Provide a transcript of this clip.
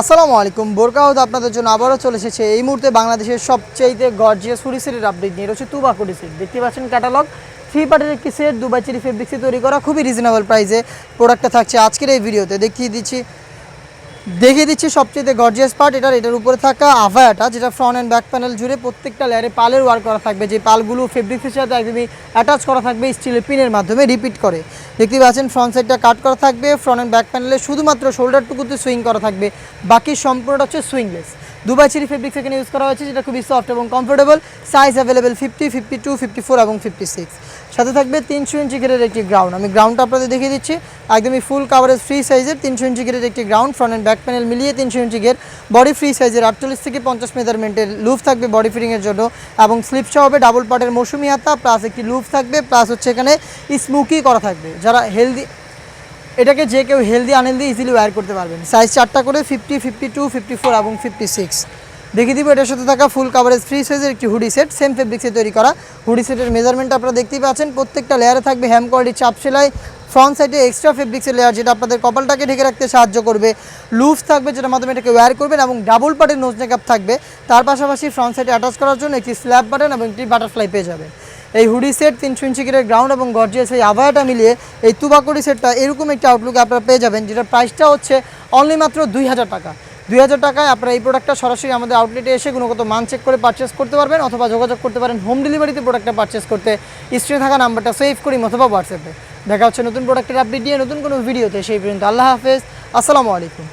আসসালামু আলাইকুম। বোরকাউদ আপনাদের জন্য আবারও চলে এসেছে। এই মুহূর্তে বাংলাদেশের সবচেয়ে গর্জিয়াস হুডি সেটের আপডেট নিয়ে রয়েছে তুবা হুডি সেট দেখতে পাচ্ছেন ক্যাটালগ থ্রি পার্টের একটি সেট দুবাই চেরি ফেব্রিক্সে তৈরি করা খুবই রিজনেবল প্রাইসে প্রোডাক্টটা থাকছে। আজকের এই ভিডিওতে দেখিয়ে দিচ্ছি দেখিয়ে দিচ্ছি সবচেয়ে গর্জিয়াস পার্ট এটার এটার উপরে থাকা আভায়াটা, যেটা ফ্রন্ট অ্যান্ড ব্যাক প্যানেল জুড়ে প্রত্যেকটা লেয়ারে পালের ওয়ার্ক করা থাকবে, যে পালগুলো ফেব্রিক্সের সাথে একদমই অ্যাটাচ করা থাকবে স্টিলের পিনের মাধ্যমে রিপিট করে। দেখতে পাচ্ছেন ফ্রন্ট সাইডটা কাট করা থাকবে ফ্রন্ট অ্যান্ড ব্যাক প্যানেলে শুধুমাত্র শোল্ডারটুকুতে সুইং করা থাকবে, বাকি সম্পূর্ণটা হচ্ছে সুইংলেস দুবাই চিরি ফেব্রিক্স এখানে ইউজ করা হয়েছে, যেটা খুবই সফট এবং comfortable size available fifty fifty two fifty four এবং ফিফটি সিক্স সাথে থাকবে তিনশো ইঞ্চি ঘেরের একটি গ্রাউন্ড আমি গ্রাউন্ডটা আপনাদের দেখিয়ে দিচ্ছি। একদমই ফুল কাভারেজ ফ্রি সাইজের তিনশো ইঞ্চি ঘেরের একটি ground front and back panel মিলিয়ে তিনশো ইঞ্চি ঘের বডি ফ্রি সাইজের আটচল্লিশ থেকে পঞ্চাশ মেজারমেন্টের লুফ থাকবে বডি ফিটিংয়ের জন্য। এবং স্লিপ সহ হবে ডাবল পার্টের মৌসুমি হাতা প্লাস একটি লুফ থাকবে প্লাস হচ্ছে এখানে স্মুকি করা থাকবে। যারা হেলদি এটাকে যে কেউ হেলদি আনহেলদি ইজিলি ওয়্যার করতে পারবেন। সাইজ চারটা করে fifty fifty two fifty four এবং ফিফটি সিক্স দেখিয়ে দিব এটার সাথে থাকা ফুল কাভারেজ ফ্রি সাইজের একটি হুডি সেট সেম ফেব্রিক্সে তৈরি করা। হুডি সেটের মেজারমেন্ট আপনারা দেখতেই পাচ্ছেন, প্রত্যেকটা লেয়ারে থাকবে হ্যাম কোয়ালিটি চাপ সেলাই। ফ্রন্ট সাইডে এক্সট্রা ফেব্রিক্সের লেয়ার যেটা আপনাদের কপালটাকে ঢেকে রাখতে সাহায্য করবে। লুফ থাকবে যেটার মাধ্যমে এটাকে ওয়্যার করবেন এবং ডাবল পার্টের নোজ মেকআপ থাকবে। তার পাশাপাশি ফ্রন্ট সাইডে অ্যাটাচ করার জন্য একটি স্ল্যাব বাটন এবং একটি বাটারফ্লাই পেয়ে যাবেন। এই হুডি সেট তিনশো ইঞ্চি গিরের গ্রাউন্ড এবং গর্জিয়াস এই আভায়াটা মিলিয়ে এই তুবাকুড়ি সেটটা এরকম একটা আউটলুকে আপনারা পেয়ে যাবেন, যেটার প্রাইসটা হচ্ছে অনলি মাত্র দুই হাজার টাকা। দুই হাজার টাকায় আপনারা এই প্রোডাক্টটা সরাসরি আমাদের আউটলেটে এসে গুণগত মান চেক করে পারচেস করতে পারবেন অথবা যোগাযোগ করতে পারেন হোম ডেলিভারিতে প্রোডাক্টটা পারচেস করতে। স্ক্রিনে থাকা নাম্বারটা সেভ করি অথবা হোয়াটসঅ্যাপে দেখা হচ্ছে নতুন প্রোডাক্টের আপডেট দিয়ে নতুন কোনো ভিডিওতে সেই পর্যন্ত আল্লাহ হাফেজ, আসসালামু আলাইকুম।